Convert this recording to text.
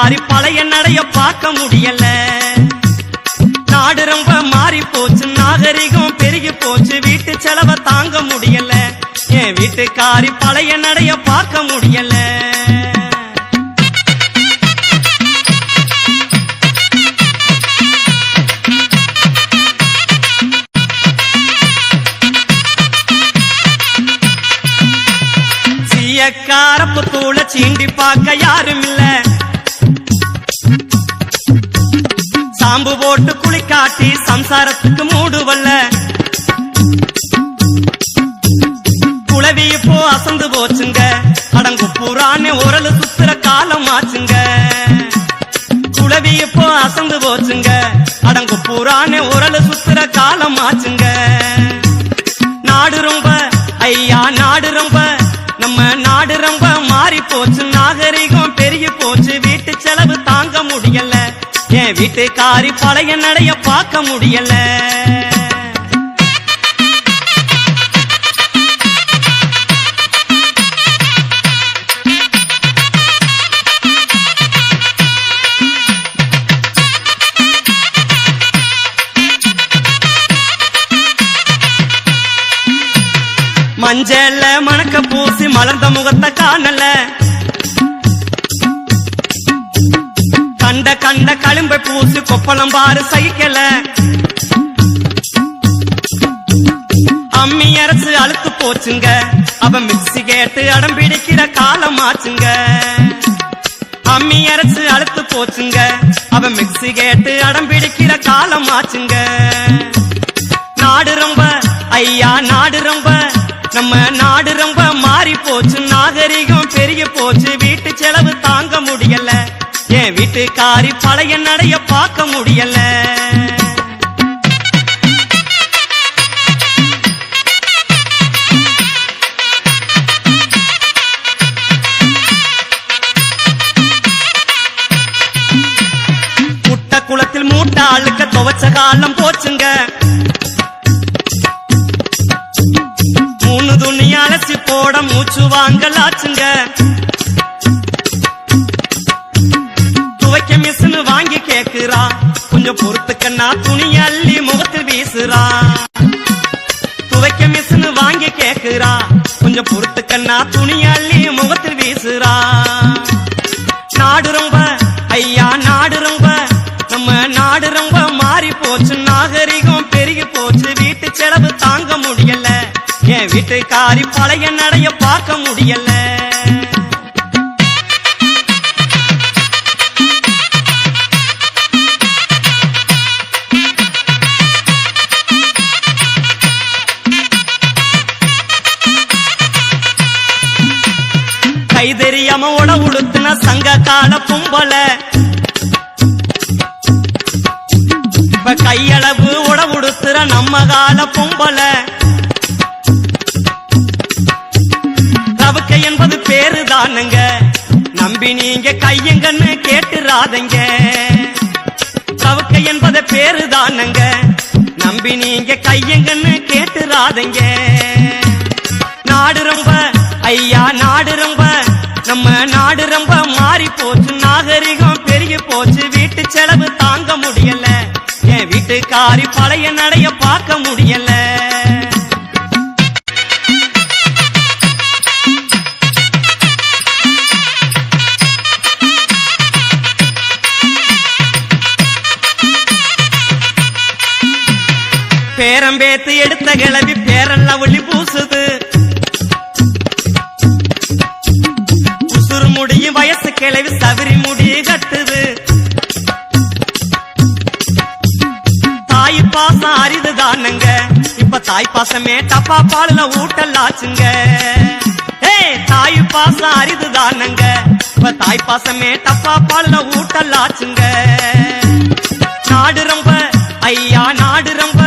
என் பழைய நடைய பார்க்க முடியல. நாடு ரொம்ப மாறி போச்சு நாகரிகம் பெருகி போச்சு வீட்டு செலவை தாங்க முடியல. என் வீட்டுக்காரி பழைய நடைய பார்க்க முடியல. சீயக்காரப்பு தூள சீண்டி பார்க்க யாரும் இல்லை. அம்பு போட்டு குளிக்காட்டி சம்சாரத்துக்கு மூடுவல்ல குளவி இப்போ அசந்து போச்சுங்க. அடங்கு புறான்னு உரலு சுத்துற காலம் ஆச்சுங்க. குளவி இப்போ அசந்து போச்சுங்க. அடங்கு புறான்னு உரலு சுத்துற காலம் ஆச்சுங்க. நாடு ரொம்ப ஐயா நாடு ரொம்ப. நம்ம நாடு ரொம்ப மாறி போச்சு நாகரிகம் பெரிய போச்சு வீட்டுக்காரி பழைய நடைய பார்க்க முடியல. மஞ்சள்ல மணக்க பூசி மலர்ந்த முகத்தை காணல. கண்ட கண்ட களும்ப பூசு கொப்பளம் பாரு சகிக்கல அம்மி அரசு அழுத்து போச்சுங்க. அவ மிக்சி கேட்டு அடம் பிடிக்கிற காலம் ஆச்சுங்க. அம்மி அரசு அழுத்து போச்சுங்க. அவ மிக்சி கேட்டு அடம் பிடிக்கிற காலம் ஆச்சுங்க. நாடு ரொம்ப ஐயா நாடு ரொம்ப. நம்ம நாடு ரொம்ப மாறி போச்சு நாகரிகம் பெருகி போச்சு. வீட்டு செலவு தாங்க முடியல. என் வீட்டுக்காரி பழைய நடைய பார்க்க முடியல. முட்ட குளத்தில் மூட்ட அழுக்க துவச்ச காலம் போச்சுங்க. மூணு துணி அலசி போட மூச்சு வாங்கலாச்சுங்க. துவைக்க மிஷின் வாங்கி கேக்குறா கொஞ்சம் பொறுத்துக்கண்ணா துணி அள்ளி முகத்தில் வீசுறா துவைக்க மிஷின் வாங்கி கேக்குறா கொஞ்சம் பொறுத்துக்கண்ணா துணி அள்ளி முகத்தில் வீசுறா நாடு ரொம்ப ஐயா நாடு ரொம்ப. நம்ம நாடு ரொம்ப மாறி போச்சு. நாகரிகம் பெருகி போச்சு. வீட்டு செலவு தாங்க முடியல. என் வீட்டுக்காரி பழைய நடைய பார்க்க முடியல. தெரியாம உட உடுத்துன சங்க கால பொம்பல இப்ப கையளவு உட உடுத்துற நம்ம கால பொம்பல தவக்கை என்பது பேரு தானுங்க. நம்பி நீங்க கையங்கன்னு கேட்டுறாதங்க. தவக்கை என்பது பேரு தானுங்க. நம்பி நீங்க கையங்கன்னு கேட்டுறாதங்க. நாடு ரொம்ப ஐயா நாடு ரொம்ப நம்ம நாடு ரொம்ப மாறி போச்சு. நாகரிகம் பெருகி போச்சு. வீட்டு செலவு தாங்க முடியல. என் வீட்டுக்காரி பழைய நடைய பார்க்க முடியல. பேரம்பேத்து எடுத்த கிளவி பேரல்ல ஒளி பூசுது. கிளவி சவிரி முடி கட்டுது. தாய் பாசம் அரிது தானுங்க. இப்ப தாய் பாசமே டப்பா பாலுல ஊட்டலாச்சுங்க ஏய் தாய் பாசம் அரிது தானுங்க. இப்ப தாய் பாசமே டப்பா பாலுல ஊட்டலாச்சுங்க நாடு ரொம்ப ஐயா நாடு ரொம்ப.